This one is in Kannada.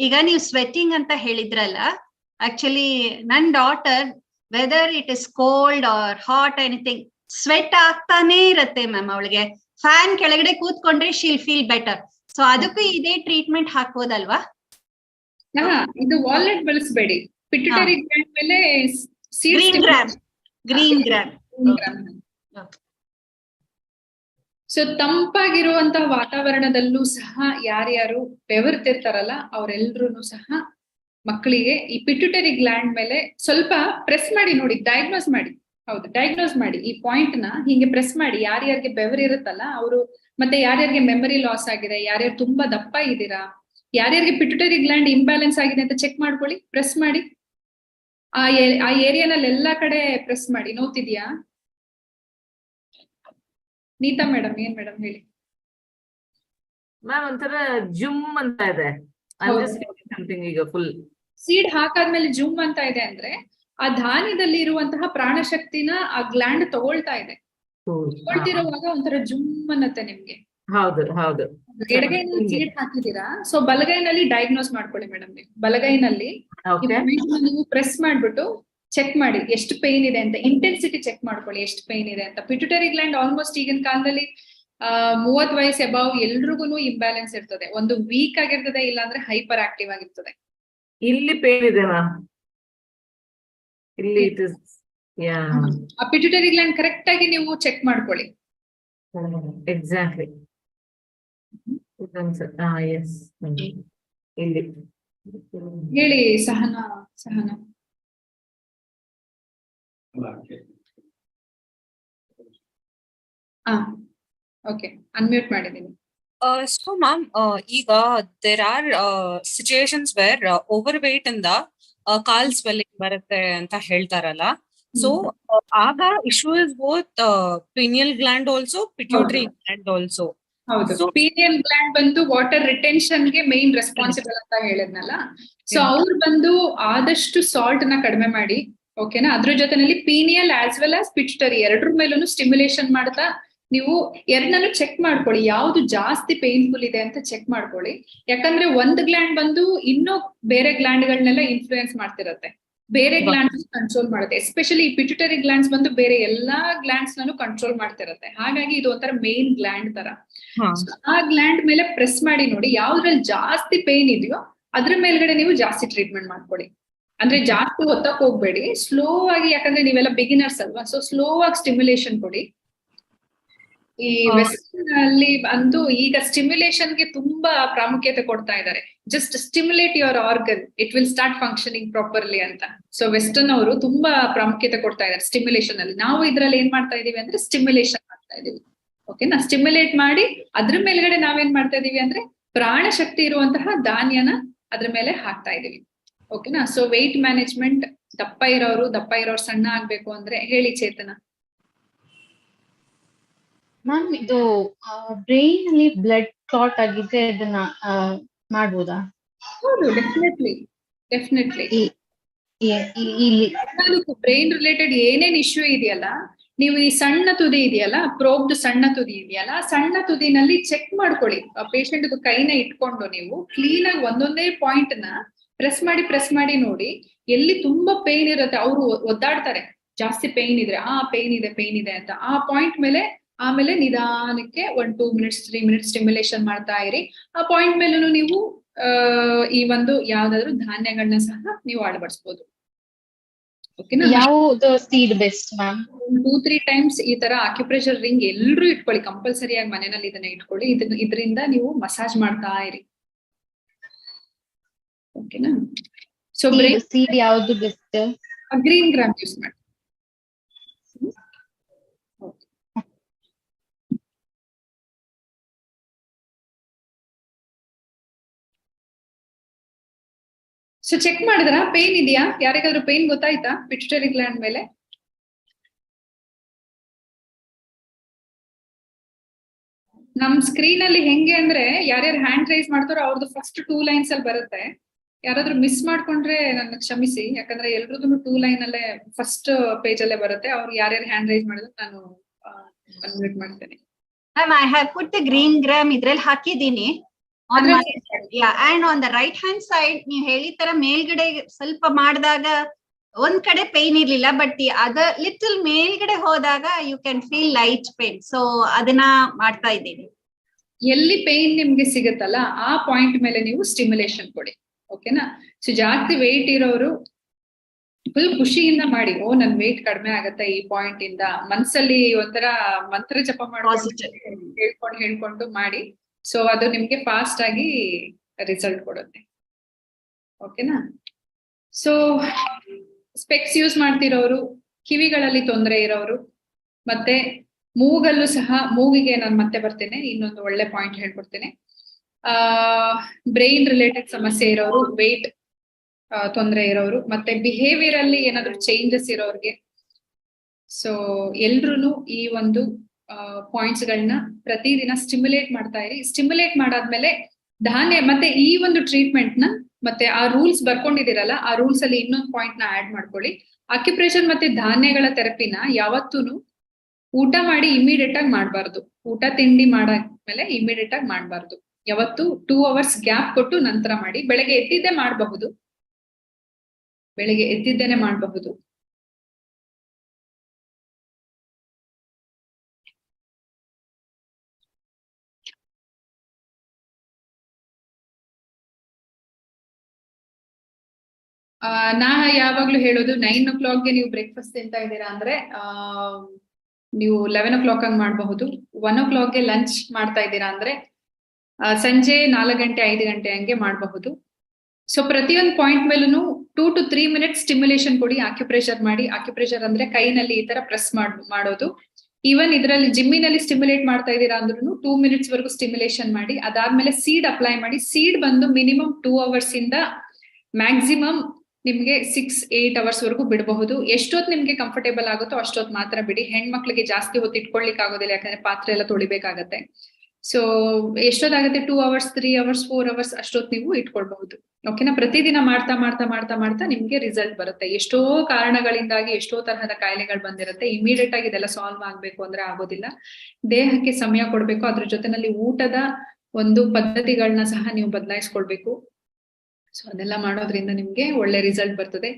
ಈಗ ನೀವು ಸ್ವೆಟಿಂಗ್ ಅಂತ ಹೇಳಿದ್ರಲ್ಲ ಆಕ್ಚುಲಿ ನನ್ daughter whether it is cold or hot anything sweat ಆಗ್ತಾನೆ ಇರತ್ತೆ ಮ್ಯಾಮ್ ಅವಳಿಗೆ. ಫ್ಯಾನ್ ಕೆಳಗಡೆ ಕೂತ್ಕೊಂಡ್ರೆ ಶೀಲ್ ಫೀಲ್ ಬೆಟರ್ ಸೊ ಅದಕ್ಕೂ ಇದೇ ಟ್ರೀಟ್ಮೆಂಟ್ ಹಾಕ್ಬೋದಲ್ವಾ? ಇದು ವಾಲ್ನಟ್ ಬಳಸಬೇಡಿ. ಪಿಟ್ಯುಟರಿ ಗ್ರಾಮ್ ಮೇಲೆ green gram green gram so ತಂಪಾಗಿರುವಂತಹ ವಾತಾವರಣದಲ್ಲೂ ಸಹ ಯಾರ್ಯಾರು ಬೆವರ್ತಿರ್ತಾರಲ್ಲ ಅವರೆಲ್ಲರೂ ಸಹ ಮಕ್ಕಳಿಗೆ ಈ ಪಿಟ್ಯುಟರಿ ಗ್ಲ್ಯಾಂಡ್ ಮೇಲೆ ಸ್ವಲ್ಪ ಪ್ರೆಸ್ ಮಾಡಿ ನೋಡಿ ಡಯಾಗ್ನೋಸ್ ಮಾಡಿ. ಹೌದು ಡಯಾಗ್ನೋಸ್ ಮಾಡಿ. ಈ ಪಾಯಿಂಟ್ನ ಹಿಂಗೆ ಪ್ರೆಸ್ ಮಾಡಿ. ಯಾರ್ಯಾರಿಗೆ ಬೆವರ್ ಇರುತ್ತಲ್ಲ ಅವರು ಮತ್ತೆ ಯಾರ್ಯಾರಿಗೆ ಮೆಮರಿ ಲಾಸ್ ಆಗಿದೆ, ಯಾರ್ಯಾರು ತುಂಬಾ ದಪ್ಪ ಇದ್ದೀರಾ, ಯಾರ್ಯಾರಿಗೆ ಪಿಟ್ಯುಟರಿ ಗ್ಲ್ಯಾಂಡ್ ಇಂಬ್ಯಾಲೆನ್ಸ್ ಆಗಿದೆ ಅಂತ ಚೆಕ್ ಮಾಡ್ಕೊಳ್ಳಿ ಪ್ರೆಸ್ ಮಾಡಿ. ಆ ಆ ಏರಿಯಾನಲ್ಲಿ ಎಲ್ಲಾ ಕಡೆ ಪ್ರೆಸ್ ಮಾಡಿ. ನೋವ್ತಿದ್ಯಾ? ನೀತಾ ಮೇಡಮ್ ಏನ್ ಮೇಡಮ್ ಹೇಳಿ? ಮ್ಯಾಮ್ ಒಂಥರ ಜುಮ್ ಅಂತ ಇದೆ. ಸಮಥಿಂಗ್ ಈಗ ಫುಲ್ ಸೀಡ್ ಹಾಕಾದ್ಮೇಲೆ ಜುಮ್ ಅಂತ ಇದೆ ಅಂದ್ರೆ ಆ ಧಾನ್ಯದಲ್ಲಿ ಇರುವಂತಹ ಪ್ರಾಣಶಕ್ತಿನ ಆ ಗ್ಲ್ಯಾಂಡ್ ತಗೊಳ್ತಾ ಇದೆ. ತಗೊಳ್ತಿರುವಾಗ ಒಂಥರ ಜುಮ್ ಅನ್ನತ್ತೆ ನಿಮ್ಗೆ. ಹೌದು ಹೌದು. ಎಡಗೈನಲ್ಲಿ. ಸೀಡ್ ಹಾಕಿದೀರಾ ಸೊ ಬಲಗೈನಲ್ಲಿ ಡಯಾಗ್ನೋಸ್ ಮಾಡ್ಕೊಳ್ಳಿ ಮೇಡಮ್ ನೀವು. ಬಲಗೈನಲ್ಲಿ ನೀವು ಪ್ರೆಸ್ ಮಾಡ್ಬಿಟ್ಟು ಚೆಕ್ ಮಾಡಿ ಎಷ್ಟು ಪೇನ್ ಇದೆ ಅಂತ ಇಂಟೆನ್ಸಿಟಿ ಚೆಕ್ ಮಾಡ್ಕೊಳ್ಳಿ ಎಷ್ಟು ಪೇನ್ ಇದೆ ಅಂತ. ಪಿಟ್ಯುಟರಿ ಗ್ಲ್ಯಾಂಡ್ ಆಲ್ಮೋಸ್ಟ್ ಈಗಿನ ಕಾಲದಲ್ಲಿ ಆ ಮೂವತ್ ವಯಸ್ಸು ಎಬಾವ್ ಎಲ್ರಿಗೂ ಇಂಬ್ಯಾಲೆನ್ಸ್ ಇರ್ತದೆ. ಒಂದು ವೀಕ್ ಆಗಿರ್ತದೆ ಇಲ್ಲಾಂದ್ರೆ ಹೈಪರ್ ಆಕ್ಟಿವ್ ಆಗಿರ್ತದೆ. ಇಲ್ಲಿ ಪೇನ್ ಇದೆ ಮ್ಯಾಮ್ ಇಲ್ಲಿ ಆ ಪಿಟ್ಯುಟರಿ ಗ್ಲ್ಯಾಂಡ್ ಕರೆಕ್ಟ್ ಆಗಿ ನೀವು ಚೆಕ್ ಮಾಡ್ಕೊಳ್ಳಿ. ಎಕ್ಸಾಕ್ಟ್ಲಿ ಹಾ ಎಸ್ ಇಲ್ಲಿ. ಹೇಳಿ ಸಹನಾ ಸಹನ. ಓಕೆ ಅನ್ಮ್ಯೂಟ್ ಮಾಡಿದ್ದೀನಿ. Uh, so, ma'am, uh, ಈಗ there are situations where over weight ಇಂದ uh, ಕಾಲ್ ಸ್ವೆಲ್ಲಿಂಗ್ ಬರುತ್ತೆ ಅಂತ ಹೇಳ್ತಾರಲ್ಲ. ಸೊ ಆಗ issue is both pineal gland also pituitary gland also ಹೌದು. ಪಿನಿಯಲ್ ಪೀನಿಯಲ್ ಗ್ಲ್ಯಾಂಡ್ ಬಂದು ವಾಟರ್ ರಿಟೆನ್ಷನ್ಗೆ ಮೇನ್ ರೆಸ್ಪಾನ್ಸಿಬಲ್ ಅಂತ ಹೇಳಿದ್ನಲ್ಲ. ಸೊ ಅವ್ರು ಬಂದು ಆದಷ್ಟು ಸಾಲ್ಟ್ನ ಕಡಿಮೆ ಮಾಡಿ ಓಕೆನಾ ಅದ್ರ ಜೊತೆನಲ್ಲಿ pineal as well as pituitary ಎರಡರ ಮೇಲೂ ಸ್ಟಿಮ್ಯುಲೇಷನ್ ಮಾಡ್ತಾ ನೀವು ಎರಡನ್ನೂ ಚೆಕ್ ಮಾಡ್ಕೊಳ್ಳಿ. ಯಾವ್ದು ಜಾಸ್ತಿ ಪೇನ್ಫುಲ್ ಇದೆ ಅಂತ ಚೆಕ್ ಮಾಡ್ಕೊಳ್ಳಿ. ಯಾಕಂದ್ರೆ ಒಂದ್ ಗ್ಲ್ಯಾಂಡ್ ಬಂದು ಇನ್ನೂ ಬೇರೆ ಗ್ಲ್ಯಾಂಡ್ಗಳನ್ನೆಲ್ಲ ಇನ್ಫ್ಲೂಯೆನ್ಸ್ ಮಾಡ್ತಿರತ್ತೆ. ಬೇರೆ ಗ್ಲ್ಯಾಂಡ್ಸ್ ಕಂಟ್ರೋಲ್ ಮಾಡುತ್ತೆ. ಎಸ್ಪೆಷಲಿ ಈ ಪಿಟ್ಯುಟರಿ ಗ್ಲ್ಯಾಂಡ್ಸ್ ಬಂದು ಬೇರೆ ಎಲ್ಲಾ ಗ್ಲ್ಯಾಂಡ್ಸ್ ನಾನು ಕಂಟ್ರೋಲ್ ಮಾಡ್ತಿರತ್ತೆ. ಹಾಗಾಗಿ ಇದು ಒಂಥರ ಮೇನ್ ಗ್ಲ್ಯಾಂಡ್ ತರ. ಆ ಗ್ಲ್ಯಾಂಡ್ ಮೇಲೆ ಪ್ರೆಸ್ ಮಾಡಿ ನೋಡಿ ಯಾವ್ದ್ರಲ್ಲಿ ಜಾಸ್ತಿ ಪೇನ್ ಇದೆಯೋ ಅದ್ರ ಮೇಲ್ಗಡೆ ನೀವು ಜಾಸ್ತಿ ಟ್ರೀಟ್ಮೆಂಟ್ ಮಾಡ್ಕೊಳ್ಳಿ. ಅಂದ್ರೆ ಜಾಸ್ತಿ ಒತ್ತಕ್ ಹೋಗ್ಬೇಡಿ. ಸ್ಲೋ ಆಗಿ ಯಾಕಂದ್ರೆ ನೀವೆಲ್ಲ ಬಿಗಿನರ್ಸ್ ಅಲ್ವಾ? ಸೊ ಸ್ಲೋ ಆಗಿ ಸ್ಟಿಮ್ಯುಲೇಷನ್ ಕೊಡಿ. ಈ ವೆಸ್ಟರ್ನ್ ಅಲ್ಲಿ ಬಂದು ಈಗ ಸ್ಟಿಮ್ಯುಲೇಷನ್ಗೆ ತುಂಬಾ ಪ್ರಾಮುಖ್ಯತೆ ಕೊಡ್ತಾ ಇದ್ದಾರೆ. Just stimulate your organ it will start functioning properly ಅಂತ. ಸೊ ವೆಸ್ಟರ್ನ್ ಅವರು ತುಂಬಾ ಪ್ರಾಮುಖ್ಯತೆ ಕೊಡ್ತಾ ಇದ್ದಾರೆ ಸ್ಟಿಮ್ಯುಲೇಷನ್ ಅಲ್ಲಿ. ನಾವು ಇದ್ರಲ್ಲಿ ಏನ್ ಮಾಡ್ತಾ ಇದೀವಿ ಅಂದ್ರೆ ಸ್ಟಿಮ್ಯುಲೇಷನ್ ಮಾಡ್ತಾ ಇದೀವಿ. ಓಕೆನಾ ಸ್ಟಿಮ್ಯುಲೇಟ್ ಮಾಡಿ ಅದ್ರ ಮೇಲ್ಗಡೆ ನಾವೇನ್ ಮಾಡ್ತಾ ಇದೀವಿ ಅಂದ್ರೆ ಪ್ರಾಣ ಶಕ್ತಿ ಇರುವಂತಹ ಧಾನ್ಯನ ಅದ್ರ ಮೇಲೆ ಹಾಕ್ತಾ ಇದೀವಿ. ಓಕೆನಾ ಸೊ ವೆಯ್ಟ್ ಮ್ಯಾನೇಜ್ಮೆಂಟ್ ದಪ್ಪ ಇರೋರು ದಪ್ಪ ಇರೋರು ಸಣ್ಣ ಆಗ್ಬೇಕು ಅಂದ್ರೆ ಹೇಳಿ ಚೇತನ. ಮ್ಯಾಮ್ ಇದು ಬ್ರೈನ್ ಅಲ್ಲಿ ಬ್ಲಡ್ ಕ್ಲಾಟ್ ಆಗಿದ್ರೆ ಅದನ್ನ ಮಾಡ್ಬೋದಾ? ಹೌದು ಡೆಫಿನೆಟ್ಲಿ ಡೆಫಿನೆಟ್ಲಿ ಬ್ರೈನ್ ರಿಲೇಟೆಡ್ ಏನೇನ್ ಇಶ್ಯೂ ಇದೆಯಲ್ಲ ನೀವು ಈ ಸಣ್ಣ ತುದಿ ಇದೆಯಲ್ಲ ಪ್ರೋಬ್ದು ಸಣ್ಣ ತುದಿ ಇದೆಯಲ್ಲ ಸಣ್ಣ ತುದಿನಲ್ಲಿ ಚೆಕ್ ಮಾಡ್ಕೊಳ್ಳಿ. ಪೇಷಂಟ್ ಕೈನ ಇಟ್ಕೊಂಡು ನೀವು ಕ್ಲೀನ್ ಆಗಿ ಒಂದೊಂದೇ ಪಾಯಿಂಟ್ನ ಪ್ರೆಸ್ ಮಾಡಿ ಪ್ರೆಸ್ ಮಾಡಿ ನೋಡಿ ಎಲ್ಲಿ ತುಂಬಾ ಪೇನ್ ಇರುತ್ತೆ ಅವರು ಒದ್ದಾಡ್ತಾರೆ. ಜಾಸ್ತಿ ಪೇನ್ ಇದ್ರೆ ಆ ಪೇನ್ ಇದೆ ಪೇನ್ ಇದೆ ಅಂತ. ಆ ಪಾಯಿಂಟ್ ಮೇಲೆ ಆಮೇಲೆ ನಿಧಾನಕ್ಕೆ one two minutes three minutes stimulation ಮಾಡ್ತಾ ಇರಿ. ಆ ಪಾಯಿಂಟ್ ಮೇಲೂ ನೀವು ಈ ಒಂದು ಯಾವ್ದಾದ್ರು ಧಾನ್ಯಗಳನ್ನ ಸಹ ನೀವು ಯಾವ್ದು seed best ma'am two three times ಈ ತರ ಆಕ್ಯುಪ್ರೆಷರ್ ರಿಂಗ್ ಎಲ್ರು ಇಟ್ಕೊಳ್ಳಿ. ಕಂಪಲ್ಸರಿಯಾಗಿ ಮನೆಯಲ್ಲಿ ಇದನ್ನ ಇಟ್ಕೊಳ್ಳಿ. ಇದನ್ನ ಇದರಿಂದ ನೀವು ಮಸಾಜ್ ಮಾಡ್ತಾ ಇರಿ. ಓಕೆನಾ? ಸೊ ಬ್ರೈನ್ ಸೀಡ್ ಯಾವ್ದು ಬೆಸ್ಟ್ ಗ್ರೀನ್ ಗ್ರಾಮ್ ಯೂಸ್ ಮಾಡಿ. ಸೊ ಚೆಕ್ ಮಾಡಿದ್ರ? ಪೇನ್ ಇದೆಯಾ? ಯಾರಿಗಾದ್ರೂ ಪೇನ್ ಗೊತ್ತಾಯ್ತಾ? ಪಿಟ್ಯುಟರಿ ಗ್ಲ್ಯಾಂಡ್ ಮೇಲೆ? ನಮ್ ಸ್ಕ್ರೀನ್ ಅಲ್ಲಿ ಹೆಂಗೆ ಅಂದ್ರೆ ಯಾರ್ಯಾರು ಹ್ಯಾಂಡ್ ರೈಸ್ ಮಾಡ್ತಾರೋ ಅವ್ರದ್ದು ಫಸ್ಟ್ ಟೂ ಲೈನ್ಸ್ ಅಲ್ಲಿ ಬರುತ್ತೆ. ಯಾರಾದ್ರೂ ಮಿಸ್ ಮಾಡ್ಕೊಂಡ್ರೆ ನನ್ನ ಕ್ಷಮಿಸಿ ಯಾಕಂದ್ರೆ ಎಲ್ರದ್ದು ಟೂ ಲೈನ್ ಅಲ್ಲೇ ಫಸ್ಟ್ ಪೇಜ್ ಅಲ್ಲೇ ಬರುತ್ತೆ. ಅವ್ರು ಯಾರ್ಯಾರು ಹ್ಯಾಂಡ್ ರೈಸ್ ಮಾಡಿದ್ರು ನಾನು ಅನ್ಮ್ಯೂಟ್ ಮಾಡ್ತೇನೆ. Ma'am I have put the green gram ಇದ್ರಲ್ಲಿ ಹಾಕಿದೀನಿ and on the right hand side ನೀವು ಹೇಳಿದ ತರ ಮೇಲ್ಗಡೆ ಸ್ವಲ್ಪ ಮಾಡಿದಾಗ ಒಂದ್ ಕಡೆ ಪೇನ್ ಇರ್ಲಿಲ್ಲ ಬಟ್ ಅದರ್ ಲಿಟಲ್ ಮೇಲ್ಗಡೆ ಹೋದಾಗ you can feel light pain so ಅದನ್ನ ಮಾಡ್ತಾ ಇದ್ದೀನಿ. ಎಲ್ಲಿ ಪೇನ್ ನಿಮ್ಗೆ ಸಿಗುತ್ತಲ್ಲ ಆ ಪಾಯಿಂಟ್ ಮೇಲೆ ನೀವು ಸ್ಟಿಮ್ಯುಲೇಷನ್ ಕೊಡಿ. ಓಕೆನಾ? ಸೊ ಜಾಸ್ತಿ ವೆಯ್ಟ್ ಇರೋರು ಫುಲ್ ಖುಷಿಯಿಂದ ಮಾಡಿ ಓ ನನ್ ವೆಯ್ಟ್ ಕಡಿಮೆ ಆಗತ್ತೆ ಈ ಪಾಯಿಂಟ್ ಇಂದ. ಮನ್ಸಲ್ಲಿ ಒಂಥರ ಮಂತ್ರ ಜಪ ಮಾಡ್ಕೊಂಡು. ಹೇಳ್ಕೊಂಡು ಹೇಳ್ಕೊಂಡು ಮಾಡಿ ಸೊ ಅದು ನಿಮ್ಗೆ ಫಾಸ್ಟ್ ಆಗಿ ರಿಸಲ್ಟ್ ಕೊಡುತ್ತೆ. ಓಕೆನಾ? ಸೊ ಸ್ಪೆಕ್ಸ್ ಯೂಸ್ ಮಾಡ್ತಿರೋರು ಕಿವಿಗಳಲ್ಲಿ ತೊಂದರೆ ಇರೋರು ಮತ್ತೆ ಮೂಗಲ್ಲೂ ಸಹ ಮೂಗಿಗೆ ನಾನು ಮತ್ತೆ ಬರ್ತೇನೆ ಇನ್ನೊಂದು ಒಳ್ಳೆ ಪಾಯಿಂಟ್ ಹೇಳ್ಕೊಡ್ತೇನೆ. ಬ್ರೈನ್ ರಿಲೇಟೆಡ್ ಸಮಸ್ಯೆ ಇರೋರು ವೆಯ್ಟ್ ತೊಂದರೆ ಇರೋರು, ಮತ್ತೆ ಬಿಹೇವಿಯರ್ ಅಲ್ಲಿ ಏನಾದ್ರು ಚೇಂಜಸ್ ಇರೋರಿಗೆ. ಸೊ ಎಲ್ರು ಈ ಒಂದು ಪಾಯಿಂಟ್ಸ್ ಗಳನ್ನ ಪ್ರತಿದಿನ ಸ್ಟಿಮ್ಯುಲೇಟ್ ಮಾಡ್ತಾ ಇರಿ. ಸ್ಟಿಮ್ಯುಲೇಟ್ ಮಾಡಾದ್ಮೇಲೆ ಧಾನ್ಯ, ಮತ್ತೆ ಈ ಒಂದು ಟ್ರೀಟ್ಮೆಂಟ್ನ ಮತ್ತೆ ಆ ರೂಲ್ಸ್ ಬರ್ಕೊಂಡಿದಿರಲ್ಲ ಆ ರೂಲ್ಸ್ ಅಲ್ಲಿ ಇನ್ನೊಂದು ಪಾಯಿಂಟ್ನ ಆಡ್ ಮಾಡ್ಕೊಳ್ಳಿ. ಅಕ್ಯುಪ್ರೆಷರ್ ಮತ್ತೆ ಧಾನ್ಯಗಳ ಥೆರಪಿನ ಯಾವತ್ತೂನು ಊಟ ಮಾಡಿ ಇಮಿಡಿಯೇಟ್ ಆಗಿ ಮಾಡಬಾರ್ದು. ಊಟ, ತಿಂಡಿ ಮಾಡಾದ್ಮೇಲೆ ಇಮಿಡಿಯೇಟ್ ಆಗಿ ಮಾಡಬಾರ್ದು. ಯಾವತ್ತು ಟೂ ಅವರ್ಸ್ ಗ್ಯಾಪ್ ಕೊಟ್ಟು ನಂತರ ಮಾಡಿ, ಬೆಳಗ್ಗೆ ಎದ್ದಿದ್ದೆ ಮಾಡಬಹುದು. ಬೆಳಗ್ಗೆ ಎದ್ದಿದ್ದೇನೆ ಮಾಡಬಹುದು. ಆ, ನಾ ಯಾವಾಗ್ಲೂ ಹೇಳೋದು ನೈನ್ ಓ ಕ್ಲಾಕ್ಗೆ ನೀವು ಬ್ರೇಕ್ಫಾಸ್ಟ್ ತಿಂತಾ ಇದ್ದೀರಾ ಅಂದ್ರೆ ನೀವು ಲೆವೆನ್ ಓ ಕ್ಲಾಕ್ ಹಂಗ್ ಮಾಡಬಹುದು. ಒನ್ ಓ ಕ್ಲಾಕ್ಗೆ ಲಂಚ್ ಮಾಡ್ತಾ ಇದ್ದೀರಾ ಅಂದ್ರೆ ಸಂಜೆ ನಾಲ್ಕು ಗಂಟೆ, ಐದು ಗಂಟೆ ಹಂಗೆ ಮಾಡಬಹುದು. ಸೊ ಪ್ರತಿಯೊಂದು ಪಾಯಿಂಟ್ ಮೇಲೂ two to three minutes stimulation ಕೊಡಿ ಆಕ್ಯುಪ್ರೆಷರ್ ಮಾಡಿ. ಆಕ್ಯುಪ್ರೆಷರ್ ಅಂದ್ರೆ ಕೈನಲ್ಲಿ ಈ ತರ ಪ್ರೆಸ್ ಮಾಡ್, ಮಾಡೋದು. ಈವನ್ ಇದರಲ್ಲಿ ಜಿಮ್ಮಿನಲ್ಲಿ ಸ್ಟಿಮ್ಯುಲೇಟ್ ಮಾಡ್ತಾ ಇದ್ದೀರಾ ಅಂದ್ರೂ ಟೂ ಮಿನಿಟ್ಸ್ ವರೆಗೂ ಸ್ಟಿಮ್ಯುಲೇಷನ್ ಮಾಡಿ. ಅದಾದ್ಮೇಲೆ ಸೀಡ್ ಅಪ್ಲೈ ಮಾಡಿ. ಸೀಡ್ ಬಂದು ಮಿನಿಮಮ್ ಟೂ ಅವರ್ಸ್ ಇಂದ ಮ್ಯಾಕ್ಸಿಮಮ್ ನಿಮ್ಗೆ ಸಿಕ್ಸ್ ಏಟ್ ಅವರ್ಸ್ ವರೆಗೂ ಬಿಡಬಹುದು. ಎಷ್ಟೊತ್ತು ನಿಮ್ಗೆ ಕಂಫರ್ಟೇಬಲ್ ಆಗುತ್ತೋ ಅಷ್ಟೊತ್ತು ಮಾತ್ರ ಬಿಡಿ. ಹೆಣ್ಮಕ್ಳಿಗೆ ಜಾಸ್ತಿ ಹೊತ್ತು ಇಟ್ಕೊಳ್ಲಿಕ್ಕೆ ಆಗೋದಿಲ್ಲ ಯಾಕಂದ್ರೆ ಪಾತ್ರೆ ಎಲ್ಲ ತೊಳಿಬೇಕಾಗತ್ತೆ. So ಎಷ್ಟೊತ್ತಾಗುತ್ತೆ two hours three hours four hours ಅಷ್ಟೊತ್ತು ನೀವು ಇಟ್ಕೊಳ್ಬಹುದು. ಓಕೆನಾ ಪ್ರತಿದಿನ ಮಾಡ್ತಾ ಮಾಡ್ತಾ ಮಾಡ್ತಾ ಮಾಡ್ತಾ ನಿಮ್ಗೆ ರಿಸಲ್ಟ್ ಬರುತ್ತೆ. ಎಷ್ಟೋ ಕಾರಣಗಳಿಂದಾಗಿ, ಎಷ್ಟೋ ತರಹದ ಕಾಯಿಲೆಗಳು ಬಂದಿರುತ್ತೆ. ಇಮಿಡಿಯೇಟ್ ಆಗಿ ಇದೆಲ್ಲ ಸಾಲ್ವ್ ಆಗ್ಬೇಕು ಅಂದ್ರೆ ಆಗೋದಿಲ್ಲ. ದೇಹಕ್ಕೆ ಸಮಯ ಕೊಡ್ಬೇಕು. ಅದ್ರ ಜೊತೆನಲ್ಲಿ ಊಟದ ಒಂದು ಪದ್ಧತಿಗಳನ್ನ ಸಹ ನೀವು ಬದಲಾಯಿಸ್ಕೊಳ್ಬೇಕು. ಸೊ ಅದೆಲ್ಲ ಮಾಡೋದ್ರಿಂದ ನಿಮ್ಗೆ ಒಳ್ಳೆ ರಿಸಲ್ಟ್ ಬರ್ತದೆ.